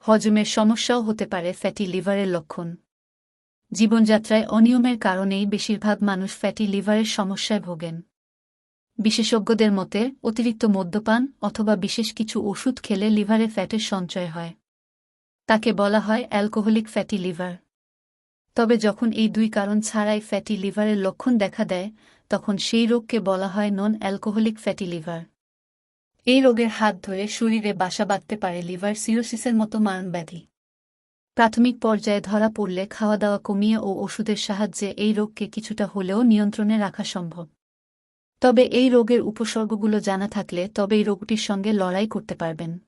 হজমের সমস্যাও হতে পারে ফ্যাটি লিভারের লক্ষণ। জীবনযাত্রায় অনিয়মের কারণেই বেশিরভাগ মানুষ ফ্যাটি লিভারের সমস্যায় ভোগেন। বিশেষজ্ঞদের মতে, অতিরিক্ত মদ্যপান অথবা বিশেষ কিছু ওষুধ খেলে লিভারে ফ্যাটের সঞ্চয় হয়। তাকে বলা হয় অ্যালকোহলিক ফ্যাটি লিভার। তবে যখন এই দুই কারণ ছাড়াই ফ্যাটি লিভারের লক্ষণ দেখা দেয়, তখন সেই রোগকে বলা হয় নন অ্যালকোহলিক ফ্যাটি লিভার। এই রোগের হাত ধরে শরীরে বাসা বাঁধতে পারে লিভার সিরোসিসের মতো মারণব্যাধি প্রাথমিক পর্যায়ে ধরা পড়লে খাওয়া দাওয়া কমিয়ে ও ওষুধের সাহায্যে এই রোগকে কিছুটা হলেও নিয়ন্ত্রণে রাখা সম্ভব। তবে এই রোগের উপসর্গগুলো জানা থাকলে তবে এই রোগটির সঙ্গে লড়াই করতে পারবেন।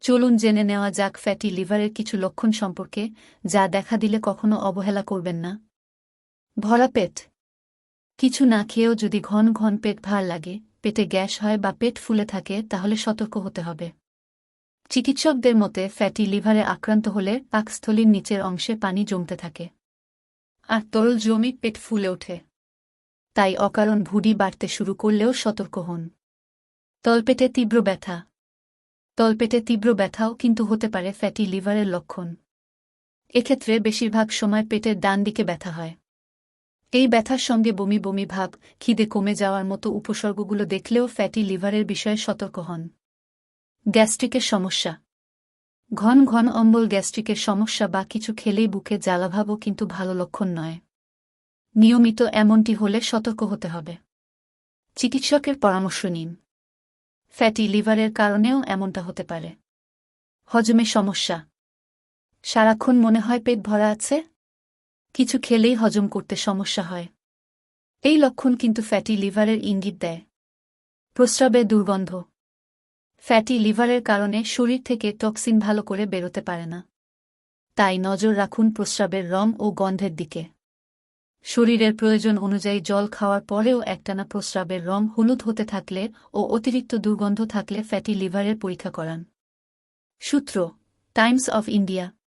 চলুন জেনে নেওয়া যাক ফ্যাটি লিভারের কিছু লক্ষণ সম্পর্কে, যা দেখা দিলে কখনো অবহেলা করবেন না। ভরা পেট। কিছু না খেয়েও যদি ঘন ঘন পেট ভার লাগে পেটে গ্যাস হয় বা পেট ফুলে থাকে, তাহলে সতর্ক হতে হবে। চিকিৎসকদের মতে, ফ্যাটি লিভারে আক্রান্ত হলে পাকস্থলীর নিচের অংশে পানি জমতে থাকে আর তরল জমি পেট ফুলে ওঠে। তাই অকারণ ভুড়ি বাড়তে শুরু করলেও সতর্ক হন। তলপেটে তীব্র ব্যথা। তলপেটে তীব্র ব্যথাও কিন্তু হতে পারে ফ্যাটি লিভারের লক্ষণ। এক্ষেত্রে বেশিরভাগ সময় পেটের ডান দিকে ব্যথা হয়। এই ব্যথার সঙ্গে বমি বমি ভাব, খিদে কমে যাওয়ার মতো উপসর্গগুলো দেখলেও ফ্যাটি লিভারের বিষয়ে সতর্ক হন। গ্যাস্ট্রিকের সমস্যা। ঘন ঘন অম্বল গ্যাস্ট্রিকের সমস্যা বা কিছু খেলেই বুকে জ্বালাভাবও কিন্তু ভালো লক্ষণ নয়। নিয়মিত এমনটি হলে সতর্ক হতে হবে। চিকিৎসকের পরামর্শ নিন। ফ্যাটি লিভারের কারণেও এমনটা হতে পারে। হজমে সমস্যা। সারাক্ষণ মনে হয় পেট ভরা আছে? কিছু খেলেই হজম করতে সমস্যা হয়। এই লক্ষণ কিন্তু ফ্যাটি লিভারের ইঙ্গিত দেয়। প্রস্রাবে দুর্গন্ধ। ফ্যাটি লিভারের কারণে শরীর থেকে টক্সিন ভালো করে বেরোতে পারে না। তাই নজর রাখুন প্রস্রাবের রং ও গন্ধের দিকে। শরীরের প্রয়োজন অনুযায়ী জল খাওয়ার পরেও একটানা প্রস্রাবের রং হলুদ হতে থাকলে ও অতিরিক্ত দুর্গন্ধ থাকলে ফ্যাটি লিভারের পরীক্ষা করান। সূত্র, টাইমস অফ ইন্ডিয়া।